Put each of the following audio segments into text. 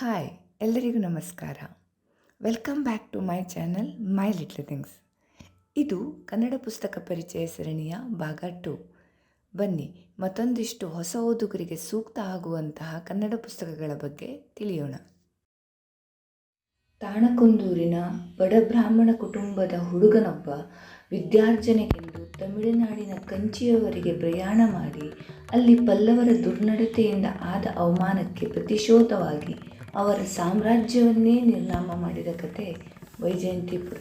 Hi, ಎಲ್ಲರಿಗೂ ನಮಸ್ಕಾರ. Welcome back to my channel my little things ಇದು ಕನ್ನಡ ಪುಸ್ತಕ ಪರಿಚಯ ಸರಣಿಯ ಭಾಗ ಟು. ಬನ್ನಿ, ಮತ್ತೊಂದಿಷ್ಟು ಹೊಸ ಓದುಗರಿಗೆ ಸೂಕ್ತ ಆಗುವಂತಹ ಕನ್ನಡ ಪುಸ್ತಕಗಳ ಬಗ್ಗೆ ತಿಳಿಯೋಣ. ತಾಣಕುಂದೂರಿನ ಬಡಬ್ರಾಹ್ಮಣ ಕುಟುಂಬದ ಹುಡುಗನೊಬ್ಬ ವಿದ್ಯಾರ್ಜನೆಗೆಂದು ತಮಿಳುನಾಡಿನ ಕಂಚಿಯವರೆಗೆ ಪ್ರಯಾಣ ಮಾಡಿ ಅಲ್ಲಿ ಪಲ್ಲವರ ದುರ್ನಡತೆಯಿಂದ ಆದ ಅವಮಾನಕ್ಕೆ ಪ್ರತಿಶೋಧವಾಗಿ ಅವರ ಸಾಮ್ರಾಜ್ಯವನ್ನೇ ನಿರ್ನಾಮ ಮಾಡಿದ ಕತೆ ವೈಜಯಂತಿಪುರ.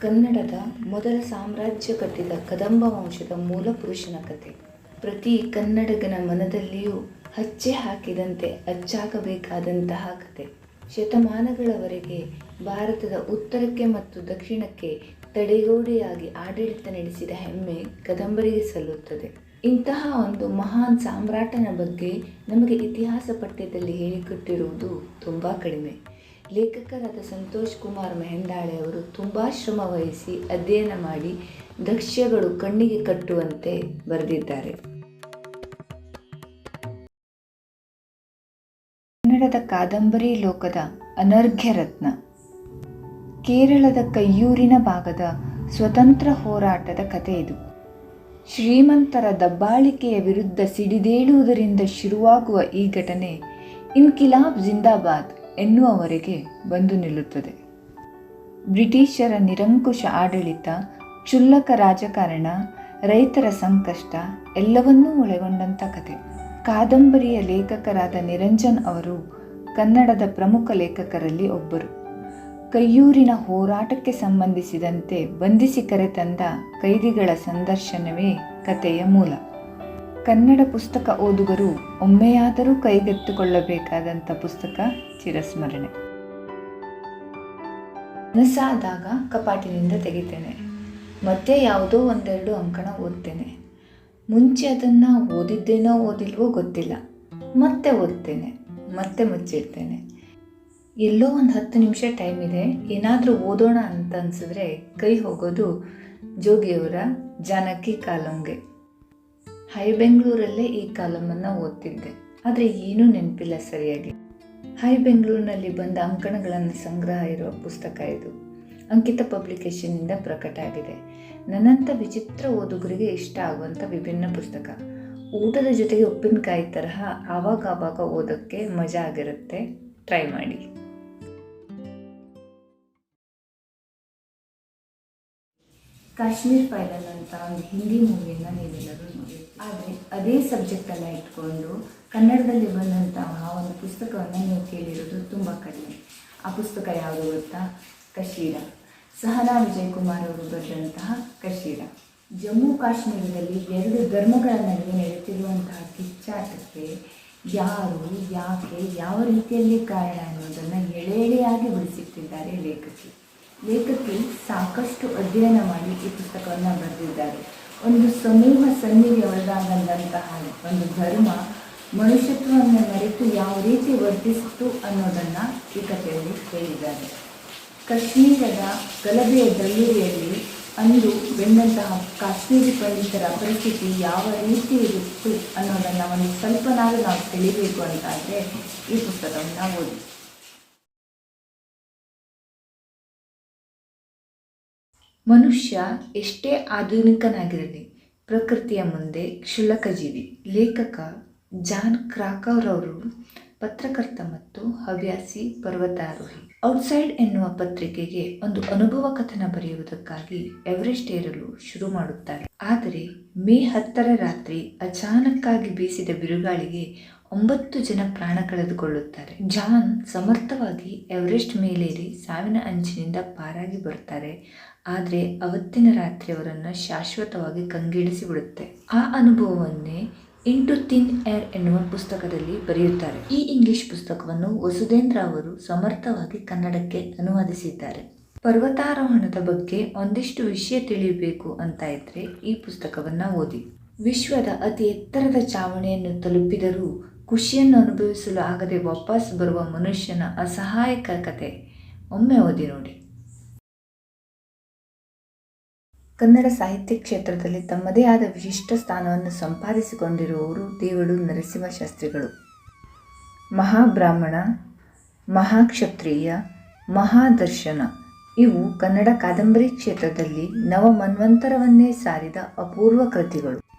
ಕನ್ನಡದ ಮೊದಲ ಸಾಮ್ರಾಜ್ಯ ಕಟ್ಟಿದ ಕದಂಬ ವಂಶದ ಮೂಲ ಪುರುಷನ ಕತೆ. ಪ್ರತಿ ಕನ್ನಡಗನ ಮನದಲ್ಲಿಯೂ ಹಚ್ಚೆ ಹಾಕಿದಂತೆ ಅಚ್ಚಾಗಬೇಕಾದಂತಹ ಕತೆ. ಶತಮಾನಗಳವರೆಗೆ ಭಾರತದ ಉತ್ತರಕ್ಕೆ ಮತ್ತು ದಕ್ಷಿಣಕ್ಕೆ ತಡೆಗೋಡೆಯಾಗಿ ಆಡಳಿತ ನಡೆಸಿದ ಹೆಮ್ಮೆ ಕದಂಬರಿಗೆ ಸಲ್ಲುತ್ತದೆ. ಇಂತಹ ಒಂದು ಮಹಾನ್ ಸಾಮ್ರಾಟನ ಬಗ್ಗೆ ನಮಗೆ ಇತಿಹಾಸ ಪಠ್ಯದಲ್ಲಿ ಹೇಳಿಕೊಟ್ಟಿರುವುದು ತುಂಬ ಕಡಿಮೆ. ಲೇಖಕರಾದ ಸಂತೋಷ್ ಕುಮಾರ್ ಮೆಹಂದಾಳೆ ಅವರು ತುಂಬ ಶ್ರಮ ವಹಿಸಿ ಅಧ್ಯಯನ ಮಾಡಿ ದಕ್ಷ್ಯಗಳು ಕಣ್ಣಿಗೆ ಕಟ್ಟುವಂತೆ ಬರೆದಿದ್ದಾರೆ. ಕನ್ನಡದ ಕಾದಂಬರಿ ಲೋಕದ ಅನರ್ಘ್ಯ ರತ್ನ. ಕೇರಳದ ಕಯ್ಯೂರಿನ ಭಾಗದ ಸ್ವತಂತ್ರ ಹೋರಾಟದ ಕಥೆ ಇದು. ಶ್ರೀಮಂತರ ದಬ್ಬಾಳಿಕೆಯ ವಿರುದ್ಧ ಸಿಡಿದೇಳುವುದರಿಂದ ಶುರುವಾಗುವ ಈ ಘಟನೆ ಇನ್ಕಿಲಾಬ್ ಜಿಂದಾಬಾದ್ ಎನ್ನುವವರೆಗೆ ಬಂದು ನಿಲ್ಲುತ್ತದೆ. ಬ್ರಿಟಿಷರ ನಿರಂಕುಶ ಆಡಳಿತ, ಕ್ಷುಲ್ಲಕ ರಾಜಕಾರಣ, ರೈತರ ಸಂಕಷ್ಟ ಎಲ್ಲವನ್ನೂ ಒಳಗೊಂಡಂಥ ಕತೆ. ಕಾದಂಬರಿಯ ಲೇಖಕರಾದ ನಿರಂಜನ್ ಅವರು ಕನ್ನಡದ ಪ್ರಮುಖ ಲೇಖಕರಲ್ಲಿ ಒಬ್ಬರು. ಕಯ್ಯೂರಿನ ಹೋರಾಟಕ್ಕೆ ಸಂಬಂಧಿಸಿದಂತೆ ಬಂಧಿಸಿ ಕರೆತಂದ ಕೈದಿಗಳ ಸಂದರ್ಶನವೇ ಕಥೆಯ ಮೂಲ. ಕನ್ನಡ ಪುಸ್ತಕ ಓದುಗರು ಒಮ್ಮೆಯಾದರೂ ಕೈಗೆತ್ತಿಕೊಳ್ಳಬೇಕಾದಂಥ ಪುಸ್ತಕ ಚಿರಸ್ಮರಣೆ. ಮನಸ್ಸಾದಾಗ ಕಪಾಟಿನಿಂದ ತೆಗಿತೇನೆ. ಮತ್ತೆ ಯಾವುದೋ ಒಂದೆರಡು ಅಂಕಣ ಓದ್ತೇನೆ. ಮುಂಚೆ ಅದನ್ನು ಓದಿದ್ದೇನೋ ಓದಿಲ್ವೋ ಗೊತ್ತಿಲ್ಲ. ಮತ್ತೆ ಓದ್ತೇನೆ. ಮತ್ತೆ ಮುಚ್ಚಿಡ್ತೇನೆ. ಎಲ್ಲೋ ಒಂದು ಹತ್ತು ನಿಮಿಷ ಟೈಮ್ ಇದೆ. ಏನಾದರೂ ಓದೋಣ ಅಂತ ಅನಿಸಿದ್ರೆ ಕೈ ಹೋಗೋದು ಜೋಗಿಯವರ ಜಾನಕಿ ಕಾಲಂಗೆ. ಹೈ ಬೆಂಗಳೂರಲ್ಲೇ ಈ ಕಾಲಮನ್ನು ಓದ್ತಿದ್ದೆ. ಆದರೆ ಏನೂ ನೆನಪಿಲ್ಲ ಸರಿಯಾಗಿ. ಹೈ ಬೆಂಗಳೂರಿನಲ್ಲಿ ಬಂದ ಅಂಕಣಗಳನ್ನು ಸಂಗ್ರಹ ಇರುವ ಪುಸ್ತಕ ಇದು. ಅಂಕಿತ ಪಬ್ಲಿಕೇಶನ್ನಿಂದ ಪ್ರಕಟ ಆಗಿದೆ. ನನ್ನಂಥ ವಿಚಿತ್ರ ಓದುಗರಿಗೆ ಇಷ್ಟ ಆಗುವಂಥ ವಿಭಿನ್ನ ಪುಸ್ತಕ. ಊಟದ ಜೊತೆಗೆ ಉಪ್ಪಿನಕಾಯಿ ತರಹ ಆವಾಗ ಆವಾಗ ಓದೋಕ್ಕೆ ಮಜಾ ಆಗಿರುತ್ತೆ. ಟ್ರೈ ಮಾಡಿ. ಕಾಶ್ಮೀರ್ ಫೈಲಲ್ ಅಂತ ಒಂದು ಹಿಂದಿ ಮೂವಿಯನ್ನು ನೀವೆಲ್ಲರೂ ನೋಡಿರ್ತೀವಿ ಆದರೆ ಅದೇ ಸಬ್ಜೆಕ್ಟನ್ನು ಇಟ್ಕೊಂಡು ಕನ್ನಡದಲ್ಲಿ ಬಂದಂತಹ ಒಂದು ಪುಸ್ತಕವನ್ನು ನೀವು ಕೇಳಿರೋದು ತುಂಬ ಕಡಿಮೆ. ಆ ಪುಸ್ತಕ ಯಾವುದು ಗೊತ್ತಾ? ಕಶೀರ. ಸಹನಾ ವಿಜಯಕುಮಾರ್ ಅವರು ಬರೆದಂತಹ ಕಶೀರ. ಜಮ್ಮು ಕಾಶ್ಮೀರದಲ್ಲಿ ಎರಡು ಧರ್ಮಗಳ ನಡುವೆ ನಡೆಯುತ್ತಿರುವಂತಹ ಕಿಚ್ಚಾಟಕ್ಕೆ ಯಾರು, ಯಾಕೆ, ಯಾವ ರೀತಿಯಲ್ಲಿ ಕಾರಣ ಅನ್ನೋದನ್ನು ಎಳೆ ಎಳೆಯಾಗಿ ಬಿಡಿಸಿಟ್ಟಿದ್ದಾರೆ ಲೇಖಕಿ. ಲೇಖಕಿ ಸಾಕಷ್ಟು ಅಧ್ಯಯನ ಮಾಡಿ ಈ ಪುಸ್ತಕವನ್ನು ಬರೆದಿದ್ದಾರೆ. ಒಂದು ಸಮೂಹ ಸನ್ನಿಗೆ ಒಳಗಾಗಂತಹ ಒಂದು ಧರ್ಮ ಮನುಷ್ಯತ್ವವನ್ನು ಮರೆತು ಯಾವ ರೀತಿ ವರ್ತಿಸಿತು ಅನ್ನೋದನ್ನು ಈ ಕಥೆಯಲ್ಲಿ ಹೇಳಿದ್ದಾರೆ. ಕಾಶ್ಮೀರದ ಗಲಭೆಯ ದಳ್ಳೂರಿಯಲ್ಲಿ ಅಂದು ಬೆಂದಂತಹ ಕಾಶ್ಮೀರಿ ಪಂಡಿತರ ಪರಿಸ್ಥಿತಿ ಯಾವ ರೀತಿ ಇರುತ್ತು ಅನ್ನೋದನ್ನು ಒಂದು ಸ್ವಲ್ಪನಾದರೂ ನಾವು ತಿಳಿಬೇಕು ಅಂತಾದರೆ ಈ ಪುಸ್ತಕವನ್ನು ಓದಿ ಮನುಷ್ಯ ಎಷ್ಟೇ ಆಧುನಿಕನಾಗಿರಲಿ, ಪ್ರಕೃತಿಯ ಮುಂದೆ ಕ್ಷುಲ್ಲಕ ಜೀವಿ. ಲೇಖಕ ಜಾನ್ ಕ್ರಾಕವ್ರವರು ಪತ್ರಕರ್ತ ಮತ್ತು ಹವ್ಯಾಸಿ ಪರ್ವತಾರೋಹಿ. ಔಟ್ಸೈಡ್ ಎನ್ನುವ ಪತ್ರಿಕೆಗೆ ಒಂದು ಅನುಭವ ಕಥನ ಬರೆಯುವುದಕ್ಕಾಗಿ ಎವರೆಸ್ಟ್ ಏರಲು ಶುರು ಮಾಡುತ್ತಾರೆ. ಆದರೆ ಮೇ ಹತ್ತರ ರಾತ್ರಿ ಅಚಾನಕ್ಕಾಗಿ ಬೀಸಿದ ಬಿರುಗಾಳಿಗೆ ಒಂಬತ್ತು ಜನ ಪ್ರಾಣ ಕಳೆದುಕೊಳ್ಳುತ್ತಾರೆ. ಜಾನ್ ಸಮರ್ಥವಾಗಿ ಎವರೆಸ್ಟ್ ಮೇಲೇರಿ ಸಾವಿನ ಅಂಚಿನಿಂದ ಪಾರಾಗಿ ಬರುತ್ತಾರೆ. ಆದರೆ ಅವತ್ತಿನ ರಾತ್ರಿ ಅವರನ್ನು ಶಾಶ್ವತವಾಗಿ ಕಂಗೆಡಿಸಿ ಬಿಡುತ್ತೆ. ಆ ಅನುಭವವನ್ನೇ ಇಂಟು ತಿನ್ ಏರ್ ಎನ್ನುವ ಪುಸ್ತಕದಲ್ಲಿ ಬರೆಯುತ್ತಾರೆ. ಈ ಇಂಗ್ಲಿಷ್ ಪುಸ್ತಕವನ್ನು ವಸುಧೇಂದ್ರ ಅವರು ಸಮರ್ಥವಾಗಿ ಕನ್ನಡಕ್ಕೆ ಅನುವಾದಿಸಿದ್ದಾರೆ. ಪರ್ವತಾರೋಹಣದ ಬಗ್ಗೆ ಒಂದಿಷ್ಟು ವಿಷಯ ತಿಳಿಯಬೇಕು ಅಂತ ಇದ್ದರೆ ಈ ಪುಸ್ತಕವನ್ನು ಓದಿ. ವಿಶ್ವದ ಅತಿ ಎತ್ತರದ ಚಾವಣಿಯನ್ನು ತಲುಪಿದರೂ ಖುಷಿಯನ್ನು ಅನುಭವಿಸಲು ಆಗದೆ ವಾಪಸ್ ಬರುವ ಮನುಷ್ಯನ ಅಸಹಾಯಕ ಕತೆ ಒಮ್ಮೆ ಓದಿ ನೋಡಿ. ಕನ್ನಡ ಸಾಹಿತ್ಯ ಕ್ಷೇತ್ರದಲ್ಲಿ ತಮ್ಮದೇ ಆದ ವಿಶಿಷ್ಟ ಸ್ಥಾನವನ್ನು ಸಂಪಾದಿಸಿಕೊಂಡಿರುವವರು ದೇವಳು ನರಸಿಂಹಶಾಸ್ತ್ರಿಗಳು. ಮಹಾಬ್ರಾಹ್ಮಣ, ಮಹಾಕ್ಷತ್ರಿಯ, ಮಹಾದರ್ಶನ ಇವು ಕನ್ನಡ ಕಾದಂಬರಿ ಕ್ಷೇತ್ರದಲ್ಲಿ ನವಮನ್ವಂತರವನ್ನೇ ಸಾರಿದ ಅಪೂರ್ವ ಕೃತಿಗಳು.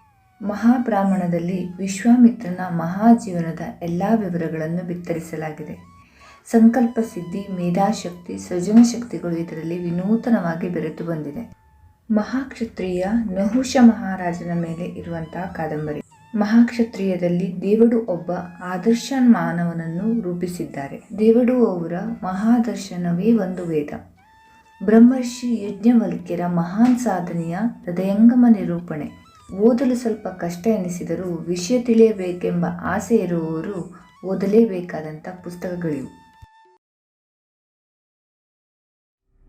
ಮಹಾಬ್ರಾಹ್ಮಣದಲ್ಲಿ ವಿಶ್ವಾಮಿತ್ರನ ಮಹಾಜೀವನದ ಎಲ್ಲ ವಿವರಗಳನ್ನು ಬಿತ್ತರಿಸಲಾಗಿದೆ. ಸಂಕಲ್ಪ ಸಿದ್ಧಿ, ಮೇಧಾಶಕ್ತಿ, ಸೃಜನ ಶಕ್ತಿಗಳು ಇದರಲ್ಲಿ ವಿನೂತನವಾಗಿ ಬೆರೆತು ಬಂದಿದೆ. ಮಹಾಕ್ಷತ್ರಿಯ ನಹುಷ ಮಹಾರಾಜನ ಮೇಲೆ ಇರುವಂತಹ ಕಾದಂಬರಿ. ಮಹಾಕ್ಷತ್ರಿಯದಲ್ಲಿ ದೇವಡು ಒಬ್ಬ ಆದರ್ಶ ಮಾನವನನ್ನು ರೂಪಿಸಿದ್ದಾರೆ. ದೇವಡು ಅವರ ಮಹಾದರ್ಶನವೇ ಒಂದು ವೇದ. ಬ್ರಹ್ಮರ್ಷಿ ಯಜ್ಞವಲ್ಕ್ಯರ ಮಹಾನ್ ಸಾಧನೆಯ ಹೃದಯಂಗಮ ನಿರೂಪಣೆ. ಓದಲು ಸ್ವಲ್ಪ ಕಷ್ಟ ಎನಿಸಿದರೂ ವಿಷಯ ತಿಳಿಯಬೇಕೆಂಬ ಆಸೆ ಇರುವವರು ಓದಲೇಬೇಕಾದಂಥ ಪುಸ್ತಕಗಳಿವು.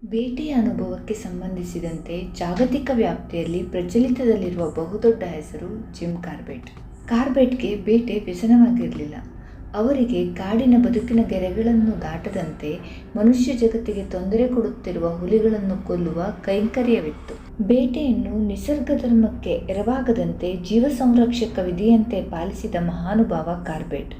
ಭೇಟಿಯ ಅನುಭವಕ್ಕೆ ಸಂಬಂಧಿಸಿದಂತೆ ಜಾಗತಿಕ ವ್ಯಾಪ್ತಿಯಲ್ಲಿ ಪ್ರಚಲಿತದಲ್ಲಿರುವ ಬಹುದೊಡ್ಡ ಹೆಸರು ಜಿಮ್ ಕಾರ್ಬೆಟ್ ಕಾರ್ಬೆಟ್ಗೆ ಬೇಟೆ ವ್ಯಸನವಾಗಿರಲಿಲ್ಲ. ಅವರಿಗೆ ಕಾಡಿನ ಬದುಕಿನ ಗೆರೆಗಳನ್ನು ದಾಟದಂತೆ ಮನುಷ್ಯ ಜಗತ್ತಿಗೆ ತೊಂದರೆ ಕೊಡುತ್ತಿರುವ ಹುಲಿಗಳನ್ನು ಕೊಲ್ಲುವ ಕೈಂಕರ್ಯವಿತ್ತು. ಬೇಟೆಯನ್ನು ನಿಸರ್ಗ ಧರ್ಮಕ್ಕೆ ಎರವಾಗದಂತೆ ಜೀವ ಸಂರಕ್ಷಕ ವಿಧಿಯಂತೆ ಪಾಲಿಸಿದ ಮಹಾನುಭಾವ ಕಾರ್ಬೆಟ್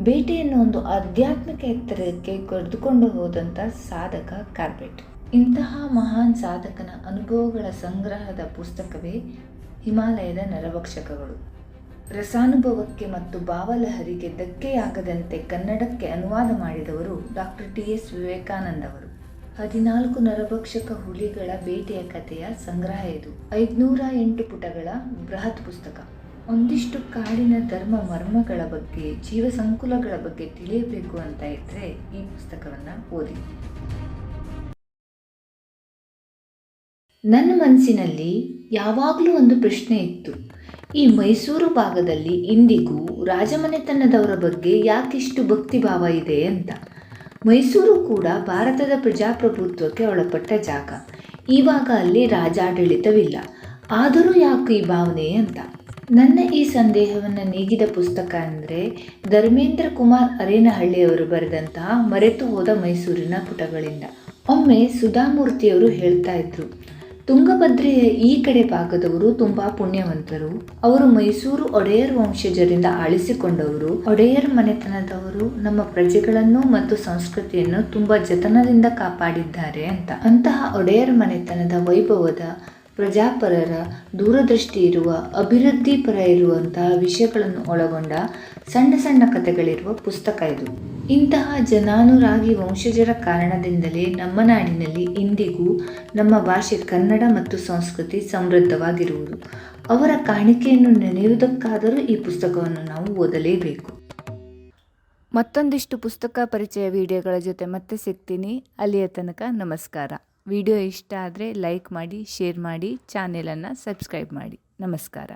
ಬೇಟೆಯನ್ನು ಒಂದು ಆಧ್ಯಾತ್ಮಿಕ ಎತ್ತರಕ್ಕೆ ಕರೆದುಕೊಂಡು ಹೋದಂಥ ಸಾಧಕ ಕಾರ್ಬೆಟ್ ಇಂತಹ ಮಹಾನ್ ಸಾಧಕನ ಅನುಭವಗಳ ಸಂಗ್ರಹದ ಪುಸ್ತಕವೇ ಹಿಮಾಲಯದ ನರಭಕ್ಷಕಗಳು. ರಸಾನುಭವಕ್ಕೆ ಮತ್ತು ಭಾವಲಹರಿಗೆ ಧಕ್ಕೆಯಾಗದಂತೆ ಕನ್ನಡಕ್ಕೆ ಅನುವಾದ ಮಾಡಿದವರು ಡಾಕ್ಟರ್ ಟಿ. ಎಸ್. ವಿವೇಕಾನಂದ ಅವರು ಹದಿನಾಲ್ಕು ನರಭಕ್ಷಕ ಹುಲಿಗಳ ಬೇಟೆಯ ಕಥೆಯ ಸಂಗ್ರಹ ಇದು. ಐದುನೂರ ಎಂಟು ಪುಟಗಳ ಬೃಹತ್ ಪುಸ್ತಕ. ಒಂದಿಷ್ಟು ಕಾಡಿನ ಧರ್ಮ ಮರ್ಮಗಳ ಬಗ್ಗೆ, ಜೀವ ಸಂಕುಲಗಳ ಬಗ್ಗೆ ತಿಳಿಯಬೇಕು ಅಂತ ಇದ್ದರೆ ಈ ಪುಸ್ತಕವನ್ನು ಓದಿ. ನನ್ನ ಮನಸ್ಸಿನಲ್ಲಿ ಯಾವಾಗಲೂ ಒಂದು ಪ್ರಶ್ನೆ ಇತ್ತು. ಈ ಮೈಸೂರು ಭಾಗದಲ್ಲಿ ಇಂದಿಗೂ ರಾಜಮನೆತನದವರ ಬಗ್ಗೆ ಯಾಕಿಷ್ಟು ಭಕ್ತಿಭಾವ ಇದೆ ಅಂತ. ಮೈಸೂರು ಕೂಡ ಭಾರತದ ಪ್ರಜಾಪ್ರಭುತ್ವಕ್ಕೆ ಒಳಪಟ್ಟ ಜಾಗ. ಇವಾಗ ಅಲ್ಲಿ ರಾಜಾಡಳಿತವಿಲ್ಲ. ಆದರೂ ಯಾಕೆ ಈ ಭಾವನೆ ಅಂತ. ನನ್ನ ಈ ಸಂದೇಹವನ್ನು ನೀಗಿದ ಪುಸ್ತಕ ಅಂದರೆ ಧರ್ಮೇಂದ್ರ ಕುಮಾರ್ ಅರೇನಹಳ್ಳಿಯವರು ಬರೆದಂತಹ ಮರೆತು ಹೋದ ಮೈಸೂರಿನ ಪುಟಗಳಿಂದ. ಒಮ್ಮೆ ಸುಧಾಮೂರ್ತಿಯವರು ಹೇಳ್ತಾ ಇದ್ರು ತುಂಗಭದ್ರೆಯ ಈ ಕಡೆ ಭಾಗದವರು ತುಂಬಾ ಪುಣ್ಯವಂತರು. ಅವರು ಮೈಸೂರು ಒಡೆಯರ್ ವಂಶಜರಿಂದ ಆಳಿಸಿಕೊಂಡವರು. ಒಡೆಯರ್ ಮನೆತನದವರು ನಮ್ಮ ಪ್ರಜೆಗಳನ್ನು ಮತ್ತು ಸಂಸ್ಕೃತಿಯನ್ನು ತುಂಬಾ ಜತನದಿಂದ ಕಾಪಾಡಿದ್ದಾರೆ ಅಂತ. ಅಂತಹ ಒಡೆಯರ್ ಮನೆತನದ ವೈಭವದ ಪ್ರಜಾಪರರ ದೂರದೃಷ್ಟಿ ಇರುವ ಅಭಿವೃದ್ಧಿಪರ ಇರುವಂತಹ ವಿಷಯಗಳನ್ನು ಒಳಗೊಂಡ ಸಣ್ಣ ಸಣ್ಣ ಕಥೆಗಳಿರುವ ಪುಸ್ತಕ ಇದು. ಇಂತಹ ಜನಾನುರಾಗಿ ವಂಶಜರ ಕಾರಣದಿಂದಲೇ ನಮ್ಮ ನಾಡಿನಲ್ಲಿ ಇಂದಿಗೂ ನಮ್ಮ ಭಾಷೆ ಕನ್ನಡ ಮತ್ತು ಸಂಸ್ಕೃತಿ ಸಮೃದ್ಧವಾಗಿರುವುದು. ಅವರ ಕಾಣಿಕೆಯನ್ನು ನೆನೆಯುವುದಕ್ಕಾದರೂ ಈ ಪುಸ್ತಕವನ್ನು ನಾವು ಓದಲೇಬೇಕು. ಮತ್ತೊಂದಿಷ್ಟು ಪುಸ್ತಕ ಪರಿಚಯ ವಿಡಿಯೋಗಳ ಜೊತೆ ಮತ್ತೆ ಸಿಗ್ತೀನಿ. ಅಲ್ಲಿಯ ತನಕ ನಮಸ್ಕಾರ. ವಿಡಿಯೋ ಇಷ್ಟ ಆದರೆ ಲೈಕ್ ಮಾಡಿ, ಶೇರ್ ಮಾಡಿ, ಚಾನೆಲನ್ನು ಸಬ್ಸ್ಕ್ರೈಬ್ ಮಾಡಿ. ನಮಸ್ಕಾರ.